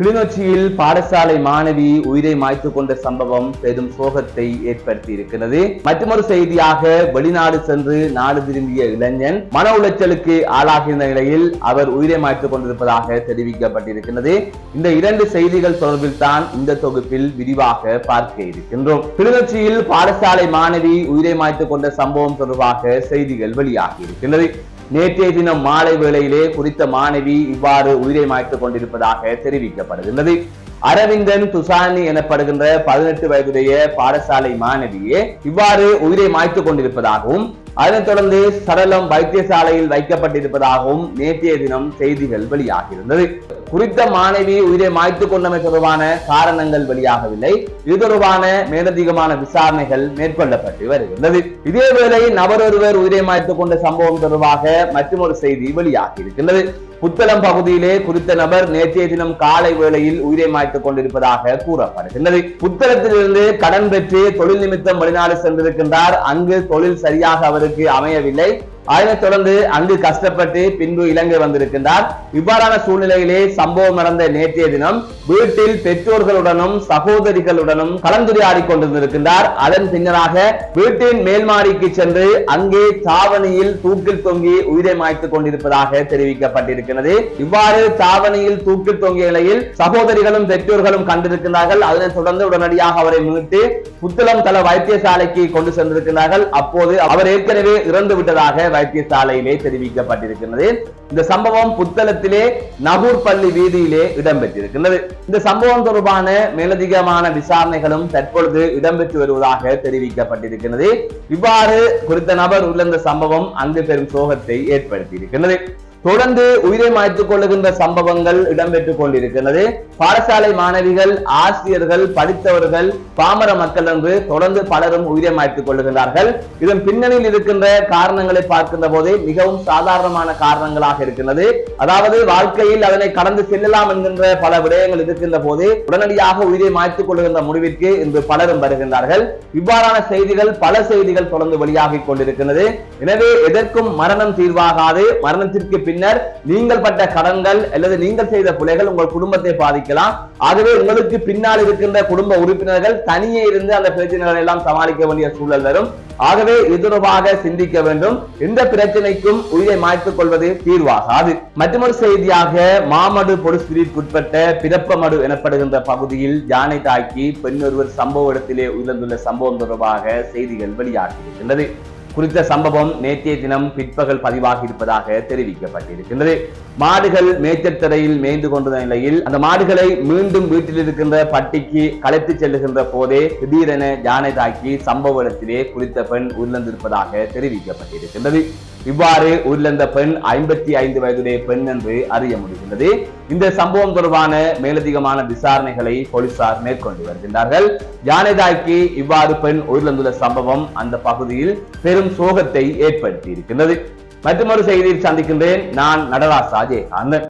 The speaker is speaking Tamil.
கிளிநொச்சியில் பாடசாலை மாணவி உயிரை மாய்த்து கொண்ட சம்பவம் பெரும் சோகத்தை ஏற்படுத்தி இருக்கிறது மற்றொரு செய்தியாக வெளிநாடு சென்று நாடு திரும்பிய இளைஞன் மன உளைச்சலுக்கு ஆளாகியிருந்த நிலையில் அவர் உயிரை மாய்த்து கொண்டிருப்பதாக தெரிவிக்கப்பட்டிருக்கிறது. இந்த இரண்டு செய்திகள் தொடர்பில் தான் இந்த தொகுப்பில் விரிவாக பார்க்க இருக்கின்றோம். கிளிநொச்சியில் பாடசாலை மாணவி உயிரை மாய்த்து கொண்ட சம்பவம் தொடர்பாக செய்திகள் வெளியாகி இருக்கின்றது. நேற்றைய தினம் மாலை வேளையிலே குறித்த மாணவி இவ்வாறு உயிரை மாய்த்துக் கொண்டிருப்பதாக தெரிவிக்கப்படுகின்றது. அரவிந்தன் துசானி எனப்படுகின்ற பதினெட்டு வயதுடைய பாடசாலை மாணவியே இவ்வாறு உயிரை மாய்த்துக் கொண்டிருப்பதாகவும் அதனைத் தொடர்ந்து சடலம் வைத்தியசாலையில் வைக்கப்பட்டிருப்பதாகவும் நேற்றைய தினம் செய்திகள் வெளியாகியிருந்தது. குறித்த மாணவி உயிரை மாய்த்து கொண்டமை தொடர்பான காரணங்கள் வெளியாகவில்லை. இது தொடர்பான மேலதிகமான விசாரணைகள் மேற்கொள்ளப்பட்டு வருகின்றது. இதேவேளை நபரொருவர் உயிரை மாய்த்து கொண்ட சம்பவம் தொடர்பாக மற்றொரு செய்தி வெளியாகி இருக்கின்றது. புத்தளம் பகுதியிலே குறித்த நபர் நேற்றைய தினம் காலை வேளையில் உயிரை மாய்த்துக் கொண்டிருப்பதாக கூறப்படுகின்றது. புத்தளத்திலிருந்து கடன் பெற்று தொழில் நிமித்தம் வெளிநாடு சென்றிருக்கின்றார். அங்கு தொழில் சரியாக அவருக்கு அமையவில்லை. அதனைத் தொடர்ந்து அங்கு கஷ்டப்பட்டு பின்பு இலங்கை வந்திருக்கின்றார். இவ்வாறான சூழ்நிலையிலே சம்பவம் நடந்த நேற்றைய தினம் வீட்டில் பெற்றோர்களுடனும் சகோதரிகளுடனும் கலந்துரையாடி கொண்டிருந்திருக்கின்றார். அதன் பின்னராக வீட்டின் மேல்மாடிக்கு சென்று அங்கே சாவணியில் தூக்கில் தொங்கி உயிரை மாய்த்துக் கொண்டிருப்பதாக தெரிவிக்கப்பட்டிருக்கிறது. இவ்வாறு சாவணியில் தூக்கில் தொங்கிய நிலையில் சகோதரிகளும் பெற்றோர்களும் கண்டிருக்கிறார்கள் அதனைத் தொடர்ந்து உடனடியாக அவரை மீட்டு புத்தளம் தள வைத்தியசாலைக்கு கொண்டு சென்றிருக்கிறார்கள் அப்போது அவர் ஏற்கனவே இறந்து விட்டதாக வைத்தியசாலையிலே தெரிவிக்கப்பட்டிருக்கிறது இந்த சம்பவம் புத்தளத்திலே நகூர் பள்ளி வீதியிலே இடம்பெற்றிருக்கிறது இந்த சம்பவம் தொடர்பான மேலதிகமான விசாரணைகளும் தற்பொழுது இடம்பெற்று வருவதாக தெரிவிக்கப்பட்டிருக்கிறது இவ்வாறு குறித்த நபர் உள்ள இந்த சம்பவம் அங்கு பெரும் சோகத்தை ஏற்படுத்தியிருக்கிறது தொடர்ந்து உயிரை மாய்த்துக் கொள்ளுகின்ற சம்பவங்கள் இடம்பெற்றுக் கொண்டிருக்கிறது. பாடசாலை மாணவிகள் ஆசிரியர்கள் படித்தவர்கள் பாமர மக்கள் என்று தொடர்ந்து பலரும் உயிரை மாய்த்துக் கொள்ளுகின்றார்கள். இதன் பின்னணியில் இருக்கின்ற காரணங்களை பார்க்கின்ற போதே மிகவும் சாதாரணமான காரணங்களாக இருக்கின்றது. அதாவது வாழ்க்கையில் அதனை கடந்து செல்லலாம் என்கின்ற பல விடயங்கள் இருக்கின்ற போது உடனடியாக உயிரை மாய்த்துக் கொள்ளுகின்ற முடிவிற்கு இன்று பலரும் வருகின்றார்கள். இவ்வாறான செய்திகள் பல செய்திகள் தொடர்ந்து வெளியாகிக் கொண்டிருக்கிறது எனவே எதற்கும் மரணம் தீர்வாகாது. மரணத்திற்கு பின்னர் நீங்கள் பட்ட கடன்கள் அல்லது நீங்கள் செய்த பிழைகள் உங்கள் குடும்பத்தை பாதிக்கலாம். ஆகவே உங்களுக்கு பின்னால் இருக்கின்ற குடும்ப உறுப்பினர்கள் தனியே இருந்து அந்த பிரச்சனைகளை எல்லாம் சமாளிக்க வேண்டிய சூழல் வரும். ஆகவே இதுவாக சிந்திக்க வேண்டும். இந்த பிரச்சனைக்கும் உயிரை மாய்த்துக் கொள்வது தீர்வாகாது. மற்றொரு செய்தியாக மாமடு பொலிஸ் பிரிவுக்குட்பட்ட பிறப்பமடு எனப்படுகின்ற பகுதியில் யானை தாக்கி பெண் ஒருவர் சம்பவ இடத்திலே உயிர்ந்துள்ள சம்பவம் தொடர்பாக செய்திகள் வெளியாகியிருக்கின்றது. குறித்த சம்பவம் நேற்றைய தினம் பிற்பகல் பதிவாகி இருப்பதாக தெரிவிக்கப்பட்டிருக்கின்றது. மாடுகள் மேய்ச்சல் மேய்ந்து கொண்ட நிலையில் அந்த மாடுகளை மீண்டும் வீட்டில் இருக்கின்ற பட்டிக்கு கலைத்து செல்லுகின்ற போதே திடீரென யானை தாக்கி சம்பவ இடத்திலே குறித்த பெண் உயிரிழந்திருப்பதாக தெரிவிக்கப்பட்டிருக்கின்றது. இவ்வாறு உயிரிழந்த பெண் ஐம்பத்தி ஐந்து வயதுடைய பெண் என்று அறிய முடிகின்றது. இந்த சம்பவம் தொடர்பான மேலதிகமான விசாரணைகளை போலீசார் மேற்கொண்டு வருகின்றார்கள். யானை தாக்கி இவ்வாறு பெண் உயிரிழந்துள்ள சம்பவம் அந்த பகுதியில் பெரும் சோகத்தை ஏற்படுத்தி இருக்கின்றது மற்றொரு செய்தியில் சந்திக்கின்றேன். நான் நடராஜ் ராஜேகாந்தன்